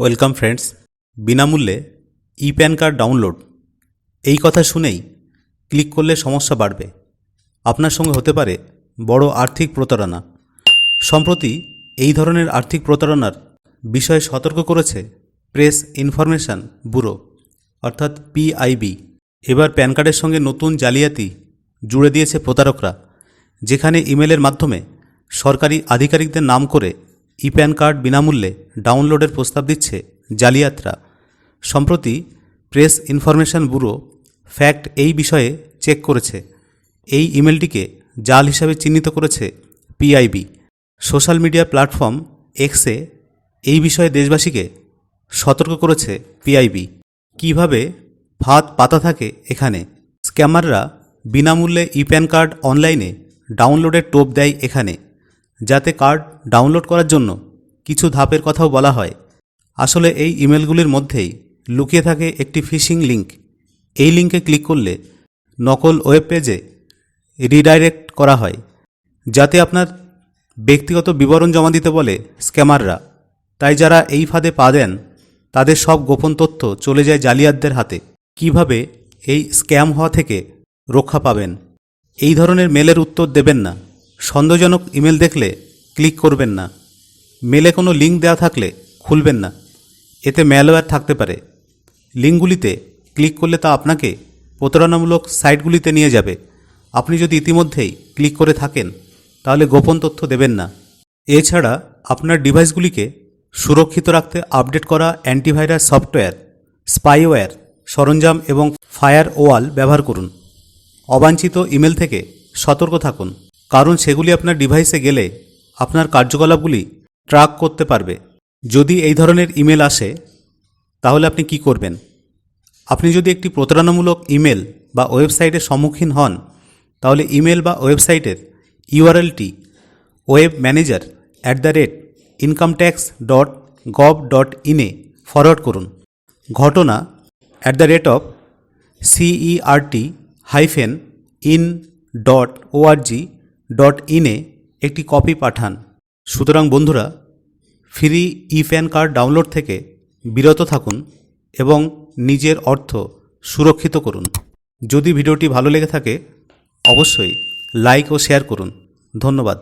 Welcome friends, বিনামূল্যে ই PAN card download. এই কথা শুনেই ক্লিক করলে সমস্যা বাড়বে। আপনার সঙ্গে হতে পারে বড় আর্থিক প্রতারণা। সম্প্রতি এই ধরনের আর্থিক প্রতারণার বিষয়ে সতর্ক করেছে প্রেস ইনফরমেশন ব্যুরো, অর্থাৎ পিআইবি এবার প্যান কার্ডের সঙ্গে নতুন জালিয়াতি জুড়ে দিয়েছে প্রতারকরা, যেখানে ইমেলের মাধ্যমে সরকারি আধিকারিকদের নাম করে ই প্যান কার্ড বিনামূল্যে ডাউনলোডের প্রস্তাব দিচ্ছে জালিয়াতরা। সম্প্রতি প্রেস ইনফরমেশন ব্যুরো ফ্যাক্ট এই বিষয়ে চেক করেছে। এই ইমেলটিকে জাল হিসাবে চিহ্নিত করেছে পিআইবি। সোশ্যাল মিডিয়া প্ল্যাটফর্ম এক্সে এই বিষয়ে দেশবাসীকে সতর্ক করেছে পিআইবি। কীভাবে ফাঁদ পাতা থাকে এখানে? স্ক্যামাররা বিনামূল্যে ই প্যান কার্ড অনলাইনে ডাউনলোডের টোপ দেয় এখানে। যাতে কার্ড ডাউনলোড করার জন্য কিছু ধাপের কথাও বলা হয়। আসলে এই ইমেলগুলির মধ্যেই লুকিয়ে থাকে একটি ফিশিং লিংক। এই লিঙ্কে ক্লিক করলে নকল ওয়েব পেজে রিডাইরেক্ট করা হয়, যাতে আপনার ব্যক্তিগত বিবরণ জমা দিতে বলে স্ক্যামাররা। তাই যারা এই ফাঁদে পা দেন, তাদের সব গোপন তথ্য চলে যায় জালিয়াতদের হাতে। কীভাবে এই স্ক্যাম হওয়া থেকে রক্ষা পাবেন? এই ধরনের মেলের উত্তর দেবেন না। সন্দেহজনক ইমেল দেখলে ক্লিক করবেন না। মেলে কোনো লিঙ্ক দেওয়া থাকলে খুলবেন না। এতে ম্যালওয়্যার থাকতে পারে। লিঙ্কগুলিতে ক্লিক করলে তা আপনাকে প্রতারণামূলক সাইটগুলিতে নিয়ে যাবে। আপনি যদি ইতিমধ্যেই ক্লিক করে থাকেন, তাহলে গোপন তথ্য দেবেন না। এছাড়া আপনার ডিভাইসগুলিকে সুরক্ষিত রাখতে আপডেট করা অ্যান্টিভাইরাস সফটওয়্যার, স্পাইওয়্যার, সরঞ্জাম এবং ফায়ার ওয়াল ব্যবহার করুন। অবাঞ্ছিত ইমেল থেকে সতর্ক থাকুন। কারণ সেগুলি আপনার ডিভাইসে গেলে আপনার কার্যকলাপগুলি ট্র্যাক করতে পারবে। যদি এই ধরনের ইমেল আসে, তাহলে আপনি কি করবেন? আপনি যদি একটি প্রতারণামূলক ইমেল বা ওয়েবসাইটের সম্মুখীন হন, তাহলে ইমেল বা ওয়েবসাইটের ইউআরএলটি web manager at the rate income tax dot gov dot ইনে ফরওয়ার্ড করুন। ঘটনা at the rate of CERT hyphen in dot ORG dot ইনে একটি কপি পাঠান। সুতরাং বন্ধুরা, free e PAN card download থেকে বিরত থাকুন এবং নিজের অর্থ সুরক্ষিত করুন। যদি ভিডিওটি ভালো লেগে থাকে, অবশ্যই লাইক ও শেয়ার করুন। ধন্যবাদ।